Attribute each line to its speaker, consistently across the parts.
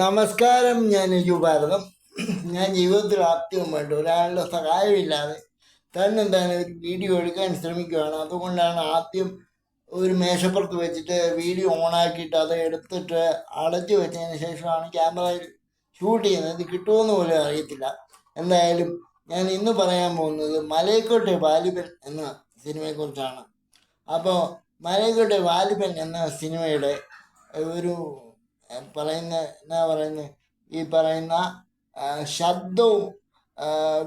Speaker 1: നമസ്കാരം ഞാൻ യു ഭാരതം. ഞാൻ ജീവിതത്തിൽ ആദ്യമായിട്ട് ഒരാളുടെ സഹായമില്ലാതെ തന്നെ തന്നെ ഒരു വീഡിയോ എടുക്കാൻ ശ്രമിക്കുകയാണ്. അതുകൊണ്ടാണ് ആദ്യം ഒരു മേശപ്പുറത്ത് വെച്ചിട്ട് വീഡിയോ ഓണാക്കിയിട്ട് അത് എടുത്തിട്ട് അടച്ചു വെച്ചതിന് ശേഷമാണ് ക്യാമറയിൽ ഷൂട്ട് ചെയ്യുന്നത്. ഇത് കിട്ടുമെന്ന് പോലും അറിയത്തില്ല. എന്തായാലും ഞാൻ ഇന്ന് പറയാൻ പോകുന്നത് മലയക്കോട്ടെ വാലിബൻ എന്ന സിനിമയെക്കുറിച്ചാണ്. അപ്പോൾ മലയക്കോട്ടെ വാലിബൻ എന്ന സിനിമയുടെ ഒരു പറയുന്ന എന്നാ പറയുന്നത് ഈ പറയുന്ന ശബ്ദവും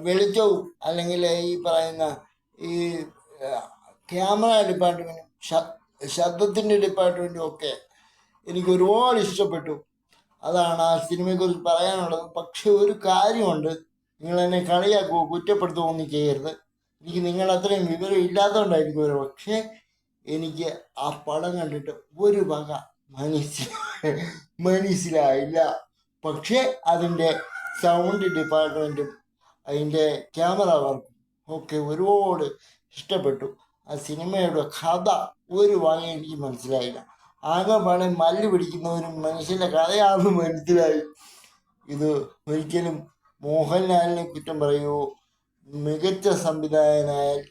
Speaker 1: വെളിച്ചവും അല്ലെങ്കിൽ ഈ പറയുന്ന ഈ ക്യാമറ ഡിപ്പാർട്ട്മെന്റും ശബ്ദത്തിന്റെ ഡിപ്പാർട്ട്മെന്റും ഒക്കെ എനിക്ക് ഒരുപാട് ഇഷ്ടപ്പെട്ടു. അതാണ് ആ സിനിമയെക്കുറിച്ച് പറയാനുള്ളത്. പക്ഷെ ഒരു കാര്യമുണ്ട്. നിങ്ങൾ എന്നെ കളിയാക്കുമോ കുറ്റപ്പെടുത്തുമോ ഒന്നും ചെയ്യരുത്. എനിക്ക് നിങ്ങൾ അത്രയും വിവരം ഇല്ലാത്തതുകൊണ്ടായിരിക്കും ഒരു പക്ഷേ എനിക്ക് ആ പടം കണ്ടിട്ട് ഒരു വക മനസ്സിലായി മനസ്സിലായില്ല. പക്ഷേ അതിന്റെ സൗണ്ട് ഡിപ്പാർട്ട്മെന്റും അതിന്റെ ക്യാമറ വർക്കും ഒക്കെ ഒരുപാട് ഇഷ്ടപ്പെട്ടു. ആ സിനിമയുടെ കഥ ഒരു വാങ്ങി എനിക്ക് മനസ്സിലായില്ല. ആകെ പാടെ മല്ല് പിടിക്കുന്ന ഒരു മനുഷ്യന്റെ കഥയാണെന്ന് മനസ്സിലായി. ഇത് ഒരിക്കലും മോഹൻലാലിനെ കുറ്റം പറയുമോ മികച്ച സംവിധായകനായ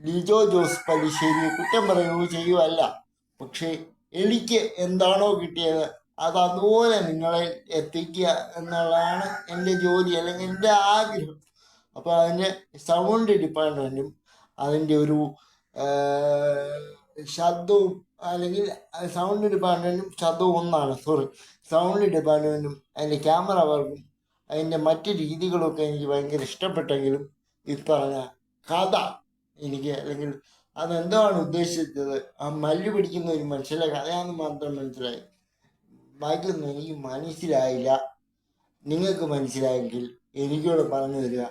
Speaker 1: ലിജോ ജോസ് പലിശ്ശേരി കുറ്റം പറയുകയോ ചെയ്യുമല്ല പക്ഷേ എനിക്ക് എന്താണോ കിട്ടിയത് അത് അതുപോലെ നിങ്ങളെ എത്തിക്കുക എന്നുള്ളതാണ് എന്റെ ജോലി അല്ലെങ്കിൽ എന്റെ ആഗ്രഹം. അപ്പോൾ അതിന്റെ സൗണ്ട് ഡിപ്പാർട്ട്മെന്റും അതിന്റെ ഒരു ശബ്ദവും അല്ലെങ്കിൽ സൗണ്ട് ഡിപ്പാർട്ട്മെന്റും ശബ്ദവും ഒന്നാണ്. സോറി സൗണ്ട് ഡിപ്പാർട്ട്മെന്റും അതിന്റെ ക്യാമറ വർക്കും അതിന്റെ മറ്റ് രീതികളൊക്കെ എനിക്ക് ഭയങ്കര ഇഷ്ടപ്പെട്ടെങ്കിലും ഈ പറഞ്ഞ കഥ എനിക്ക് അല്ലെങ്കിൽ അതെന്താണ് ഉദ്ദേശിച്ചത്? ആ മല്ല് പിടിക്കുന്ന ഒരു മനുഷ്യന്റെ കഥയാണെന്ന് മാത്രം മനസ്സിലായി. ബാക്കിയൊന്നും എനിക്ക് മനസ്സിലായില്ല. നിങ്ങൾക്ക് മനസ്സിലായെങ്കിൽ എനിക്കൂടെ പറഞ്ഞു തരിക.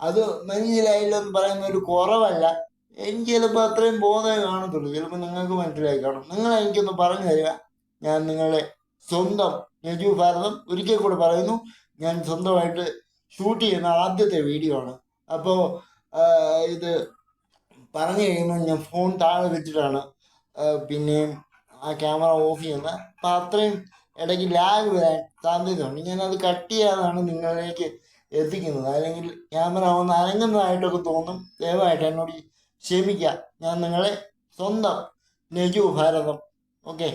Speaker 1: അത് മനസ്സിലായില്ല എന്ന് പറയുന്ന ഒരു കുറവല്ല. എനിക്ക് ചിലപ്പോൾ അത്രയും ബോധമേ കാണത്തുള്ളൂ. ചിലപ്പോൾ നിങ്ങൾക്ക് മനസ്സിലായി കാണും. നിങ്ങൾ എനിക്കൊന്ന് പറഞ്ഞു തരിക. ഞാൻ നിങ്ങളെ സ്വന്തം രജു ഭാരതം ഒരിക്കൽ കൂടെ പറയുന്നു. ഞാൻ സ്വന്തമായിട്ട് ഷൂട്ട് ചെയ്യുന്ന ആദ്യത്തെ വീഡിയോ ആണ്. അപ്പോൾ ഇത് പറഞ്ഞു കഴിയുമ്പോൾ ഞാൻ ഫോൺ താഴെ വെച്ചിട്ടാണ് പിന്നെയും ആ ക്യാമറ ഓഫ് ചെയ്യുന്നത് അപ്പം അത്രയും ഇടയ്ക്ക് ലാഗ് വരാൻ സാധ്യതയുണ്ട്. ഞാനത് കട്ട് ചെയ്യാതാണ് നിങ്ങളിലേക്ക് എത്തിക്കുന്നത്. അല്ലെങ്കിൽ ക്യാമറ ഒന്ന് അനങ്ങുന്നതായിട്ടൊക്കെ തോന്നും. ദയവായിട്ട് എന്നോട് ക്ഷമിക്കുക. ഞാൻ നിങ്ങളെ സ്വന്തം നെജു ഭാരതം ഓക്കെ